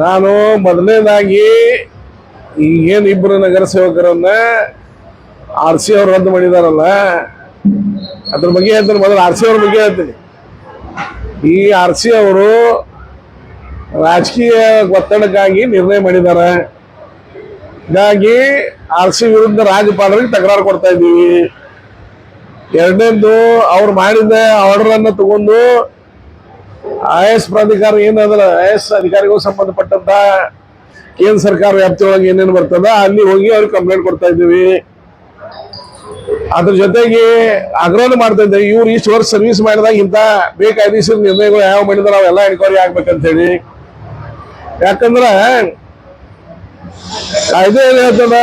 ನಾನು ಮೊದಲನೇದಾಗಿ ಈಗೇನು ಇಬ್ಬರು ನಗರ ಸೇವಕರನ್ನ ಆರ್ ಸಿ ಅವ್ರು ರದ್ದು ಮಾಡಿದಾರಲ್ಲ, ಅದ್ರ ಬಗ್ಗೆ ಹೇಳ್ತೀನಿ. ಮೊದಲು ಆರ್ ಸಿ ಅವ್ರ ಬಗ್ಗೆ ಹೇಳ್ತೀನಿ. ಈ ಆರ್ ಸಿ ಅವರು ರಾಜಕೀಯ ಒತ್ತಡಕ್ಕಾಗಿ ನಿರ್ಣಯ ಮಾಡಿದ್ದಾರೆ. ಹೀಗಾಗಿ ಆರ್ ಸಿ ವಿರುದ್ಧ ರಾಜ್ಯಪಾಲರಿಗೆ ತಕರಾರು ಕೊಡ್ತಾ ಇದ್ದೀವಿ. ಎರಡನೇದು ಅವ್ರು ಮಾಡಿದ ಆರ್ಡರ್ ಅನ್ನ ತಗೊಂಡು ಐ ಎಸ್ ಪ್ರಾಧಿಕಾರ ಏನದಲ್ಲ ಐ ಎಸ್ ಅಧಿಕಾರಿಗಳು ಸಂಬಂಧಪಟ್ಟಂತ ಕೇಂದ್ರ ಸರ್ಕಾರ ವ್ಯಾಪ್ತಿಯೊಳಗೆ ಏನೇನು ಬರ್ತದ, ಅಲ್ಲಿ ಹೋಗಿ ಅವ್ರಿಗೆ ಕಂಪ್ಲೇಂಟ್ ಕೊಡ್ತಾ ಇದ್ದೀವಿ. ಅದ್ರ ಜೊತೆಗೆ ಆಗ್ರಹ ಮಾಡ್ತಾ ಇದ್ದೇವೆ ಇವ್ರು ಇಷ್ಟು ವರ್ಷ ಸರ್ವಿಸ್ ಮಾಡಿದಾಗ ಇಂಥ ಬೇಕಾದೀಸಿದ ನಿರ್ಣಯಗಳು ಯಾವ ಮಾಡಿದ್ರೆ ಅವೆಲ್ಲ ಎನ್ಕ್ವೈರಿ ಆಗ್ಬೇಕಂತ ಹೇಳಿ ಯಾಕಂದ್ರ ಕಾಯ್ದೆ ಏನು ಹೇಳ್ತದ?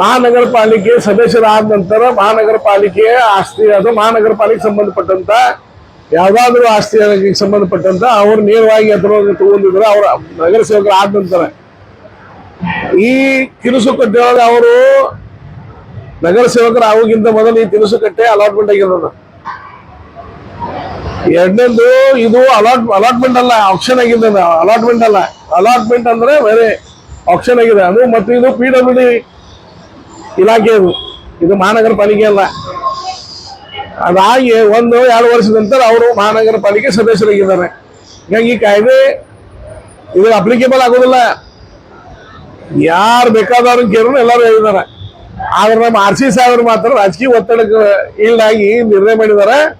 ಮಹಾನಗರ ಪಾಲಿಕೆ ಸದಸ್ಯರಾದ ನಂತರ ಮಹಾನಗರ ಪಾಲಿಕೆ ಆಸ್ತಿ, ಅದು ಮಹಾನಗರ ಪಾಲಿಕೆ ಸಂಬಂಧಪಟ್ಟಂತ ಯಾವ್ದಾದ್ರು ಆಸ್ತಿ ಸಂಬಂಧಪಟ್ಟಂತ ಅವರು ನೇರವಾಗಿ ಅದರ ತಗೊಂಡಿದ್ರು ಅವರ ನಗರ ಸೇವಕರು ಆದ ನಂತರ. ಈ ತಿನಿಸು ಕಟ್ಟೆಯೊಳಗೆ ಅವರು ನಗರ ಸೇವಕರು ಆಗೋಗಿಂತ ಮೊದಲು ಈ ತಿನಿಸು ಕಟ್ಟೆ ಅಲಾಟ್ಮೆಂಟ್ ಆಗಿರೋದು ಎರಡನೇದು ಇದು ಅಲಾಟ್ ಅಲಾಟ್ಮೆಂಟ್ ಅಲ್ಲ ಆಪ್ಷನ್ ಆಗಿದೆ ಅಲಾಟ್ಮೆಂಟ್ ಅಲ್ಲ. ಅಲಾಟ್ಮೆಂಟ್ ಅಂದ್ರೆ ಬೇರೆ ಆಪ್ಷನ್ ಆಗಿದೆ. ಅದು ಮತ್ತು ಇದು ಪಿ ಡಬ್ಲ್ಯೂ ಡಿ ಇಲಾಖೆ ಇದು ಇದು ಮಹಾನಗರ ಪಾಲಿಕೆ ಅಲ್ಲ. ಅದಾಗಿ ಒಂದು ಎರಡು ವರ್ಷದ ನಂತರ ಅವರು ಮಹಾನಗರ ಪಾಲಿಕೆ ಸದಸ್ಯರಾಗಿದ್ದಾರೆ. ಹೀಗಾಗಿ ಈ ಕಾಯ್ದೆ ಇದು ಅಪ್ಲಿಕೇಬಲ್ ಆಗೋದಿಲ್ಲ. ಯಾರು ಬೇಕಾದವ್ರನ್ನ ಕೇಳಿದ್ರು ಎಲ್ಲರೂ ಹೇಳಿದ್ದಾರೆ. ಆದ್ರೆ ನಮ್ಮ ಆರ್ ಸಿ ಸಾಹೇಬರು ಮಾತ್ರ ರಾಜಕೀಯ ಒತ್ತಡಕ್ಕೆ ಈಡಾಗಿ ನಿರ್ಣಯ ಮಾಡಿದ್ದಾರೆ.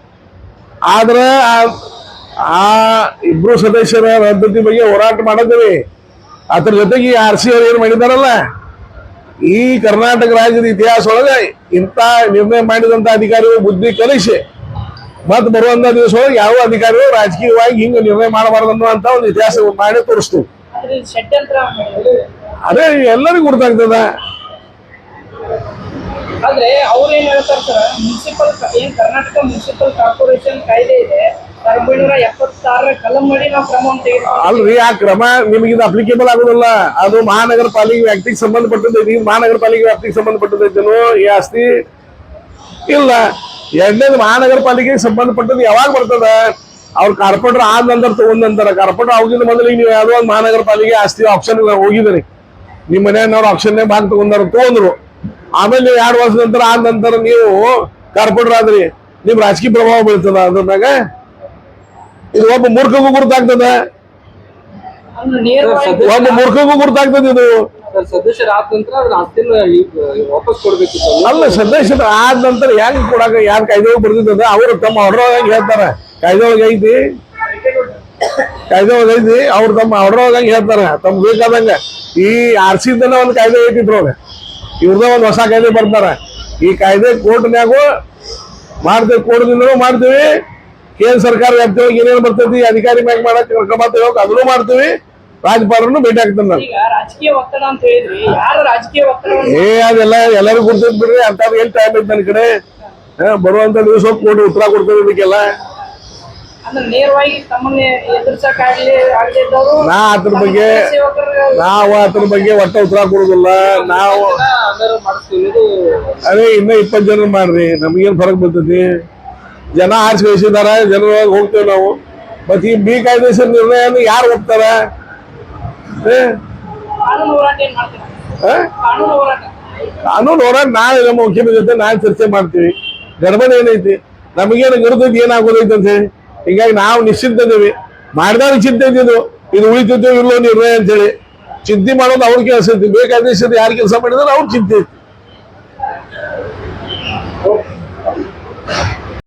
ಆದ್ರೆ ಆ- ಇಬ್ರು ಸದಸ್ಯರ ರದ್ದತಿ ಬಗ್ಗೆ ಹೋರಾಟ ಮಾಡಿದ್ದೀವಿ. ಅದ್ರ ಜೊತೆಗೆ ಆರ್ ಸಿ ಅವ್ರು ಏನು ಮಾಡಿದಾರಲ್ಲ ಈ ಕರ್ನಾಟಕ ರಾಜ್ಯದ ಇತಿಹಾಸ ಒಳಗೆ ಇಂಥ ನಿರ್ಣಯ ಮಾಡಿದಂತ ಅಧಿಕಾರಿಗಳು ಬುದ್ಧಿ ಕಲಿಸಿ ಮತ್ ಬರುವಂತ ದಿವಸ ಒಳಗೆ ಯಾವ ಅಧಿಕಾರಿಗಳು ರಾಜಕೀಯವಾಗಿ ಹಿಂಗ ನಿರ್ಣಯ ಮಾಡಬಾರದು ಅನ್ನುವಂತ ಒಂದು ಇತಿಹಾಸ ಮಾಡಿ ಮಾಡಿದ್ರು. ಅದೇ ಎಲ್ಲರಿಗೂ ಗೊತ್ತಾಗ್ತದ ಆದ್ರೆ ಅವ್ರು ಏನ್ ಸರ್? ಮುನ್ಸಿಪಲ್ ಏನ್ ಕರ್ನಾಟಕ ಮುನ್ಸಿಪಲ್ ಕಾರ್ಪೊರೇಷನ್ ಕಾಯ್ದೆ ಇದೆ. ಅಲ್ರಿ, ಆ ಕ್ರಮ ನಿಮಗೆ ಅಪ್ಲಿಕೇಬಲ್ ಆಗುದಿಲ್ಲ. ಅದು ಮಹಾನಗರ ಪಾಲಿಕೆ ವ್ಯಾಪ್ತಿಗೆ ಸಂಬಂಧಪಟ್ಟದೈತಿ ಮಹಾನಗರ ಪಾಲಿಕೆ ವ್ಯಾಪ್ತಿಗೆ ಸಂಬಂಧಪಟ್ಟದೈತೇನೋ ಈ ಆಸ್ತಿ ಇಲ್ಲ. ಎರಡನೇದು ಮಹಾನಗರ ಪಾಲಿಕೆಗೆ ಸಂಬಂಧಪಟ್ಟದ್ದು ಯಾವಾಗ ಬರ್ತದ? ಅವ್ರ ಕಾರ್ಪೊರೇಟರ್ ಆದ ನಂತರ ತಗೊಂಡಂತಾರ ಕಾರ್ಪೊರೇಟರ್ ಆಗಿನ ಮೊದಲಿಗೆ ನೀವು ಯಾವ್ದೋ ಒಂದು ಮಹಾನಗರ ಪಾಲಿಕೆ ಆಸ್ತಿ ಆಪ್ಷನ್ ಹೋಗಿದ್ರಿ. ನಿಮ್ಮ ಮನೆಯವ್ರು ಆಪ್ಷನ್ ಭಾಗ ತಗೊಂಡಾರ ತಗೊಂಡ್ರು. ಆಮೇಲೆ ನೀವು ಎರಡು ವರ್ಷ ನಂತರ ಆದ ನಂತರ ನೀವು ಕಾರ್ಪೊರೇಟರ್ ಆದ್ರಿ ನಿಮ್ ರಾಜಕೀಯ ಪ್ರಭಾವ ಬೀಳ್ತದ ಅದ್ರನಾಗ ಇದು ಒಬ್ಬ ಮೂರ್ಖಗೂ ಗುರುತಾಗ್ತದ? ಒಬ್ಬ ಮೂರ್ಖಗೂ ಗುರುತಾಗ್ತದ ಇದು? ಅಲ್ಲ ಸದಸ್ಯರ ಆದ ನಂತರ ಹೆಂಗ್ ಕೊಡಾಕ ಯಾರು ಕಾಯ್ದೆ ಬರ್ದಿದ್ದದ? ಅವರು ತಮ್ಮ ಹೊರಗೆ ಹೇಳ್ತಾರ. ಕಾಯ್ದೆ ಒಳಗೆ ಐತಿ? ಕಾಯ್ದೆ ಒಳಗೆ ಐತಿ? ಅವ್ರು ತಮ್ಮ ಹೊರಗೆ ಹೇಳ್ತಾರ. ತಮ್ಗೆ ಬೇಕಾದಂಗ. ಈ ಆರ್ ಸಿ ಒಂದು ಕಾಯ್ದೆ ಐತಿ ಇದ್ರೊಳಗೆ. ಇವ್ರದ ಒಂದು ಹೊಸ ಕಾಯ್ದೆ ಬರ್ತಾರೆ. ಈ ಕಾಯ್ದೆ ಕೋರ್ಟ್ನ್ಯಾಗು ಮಾಡ್ತೇವೆ ಕೋರ್ಟ್ದಿಂದನೂ ಮಾಡ್ತೀವಿ. ಕೇಂದ್ರ ಸರ್ಕಾರ ವ್ಯಾಪ್ತಿಯೊಳಗೆ ಏನೇನು ಬರ್ತೈತಿ ಅಧಿಕಾರಿ ಮ್ಯಾಗ ಮಾಡಕ್ ತಗೋಕ್ ಅದನ್ನು ಮಾಡ್ತೀವಿ. ರಾಜ್ಯಪಾಲರನ್ನು ಭೇಟಿ ಆಗ್ತಾನೆ ನಾನು. ಏ ಅದೆಲ್ಲ ಎಲ್ಲರಿಗೂ ಗುರ್ತೈತಿ ಬಿಡ್ರಿ ಅಂತ ಏನ್ ಟೈಮ್ ಐತೆ ನನ್ನ ಕಡೆ. ಬರುವಂತ ದಿವಸ ಕೋರ್ಟ್ ಉತ್ತರ ಕೊಡ್ತೇವೆ ಇದಕ್ಕೆಲ್ಲ. ನಾ ಅದ್ರ ಬಗ್ಗೆ ನಾವು ಅದ್ರ ಬಗ್ಗೆ ಒಟ್ಟ ಉತ್ತರ ಕೊಡುದಿಲ್ಲ. ನಾವು ಅದೇ ಇನ್ನ ಇಪ್ಪತ್ತು ಜನ ಮಾಡ್ರಿ, ನಮ್ಗೇನ್ ಫರಕ್ ಬರ್ತೈತಿ? ಜನ ಆರಿಸಿ ಕಳಿಸಿದಾರ ಜನರ ಹೋಗ್ತೇವೆ ನಾವು. ಮತ್ ಈ ಬಿ ಕಾಯ್ದೆ ನಿರ್ಣಯ ಯಾರು ಹೋಗ್ತಾರ? ಕಾನೂನು ಹೋರಾಟ ನಾಳೆ ನಮ್ಮ ಮುಖ್ಯಮಂತ್ರಿ ಜೊತೆ ನಾಳೆ ಚರ್ಚೆ ಮಾಡ್ತೀವಿ. ಗಡಬಡಿ ಏನೈತಿ? ನಮಗೇನು ಗುರುತೈತಿ ಏನಾಗೋದೈತಿ ಅಂತ ಹೇಳಿ. ಹೀಗಾಗಿ ನಾವು ನಿಶ್ಚಿಂತ ಇದ್ದೀವಿ ಮಾಡಿದಾಗ ಚಿಂತೆ ಇದ್ದಿದ್ದು ಇದು. ಉಳಿತಿದ್ದೋ ಇಲ್ಲೋ ನಿರ್ಣಯ ಅಂತ ಹೇಳಿ. ಚಿಂತೆ ಮಾಡೋದು ಅವ್ರ ಕೆಲಸ ಐತಿ ಬೇಕಾದ ಯಾರು ಕೆಲಸ ಮಾಡಿದ್ರೆ ಅವ್ರ ಚಿಂತೆ ಐತಿ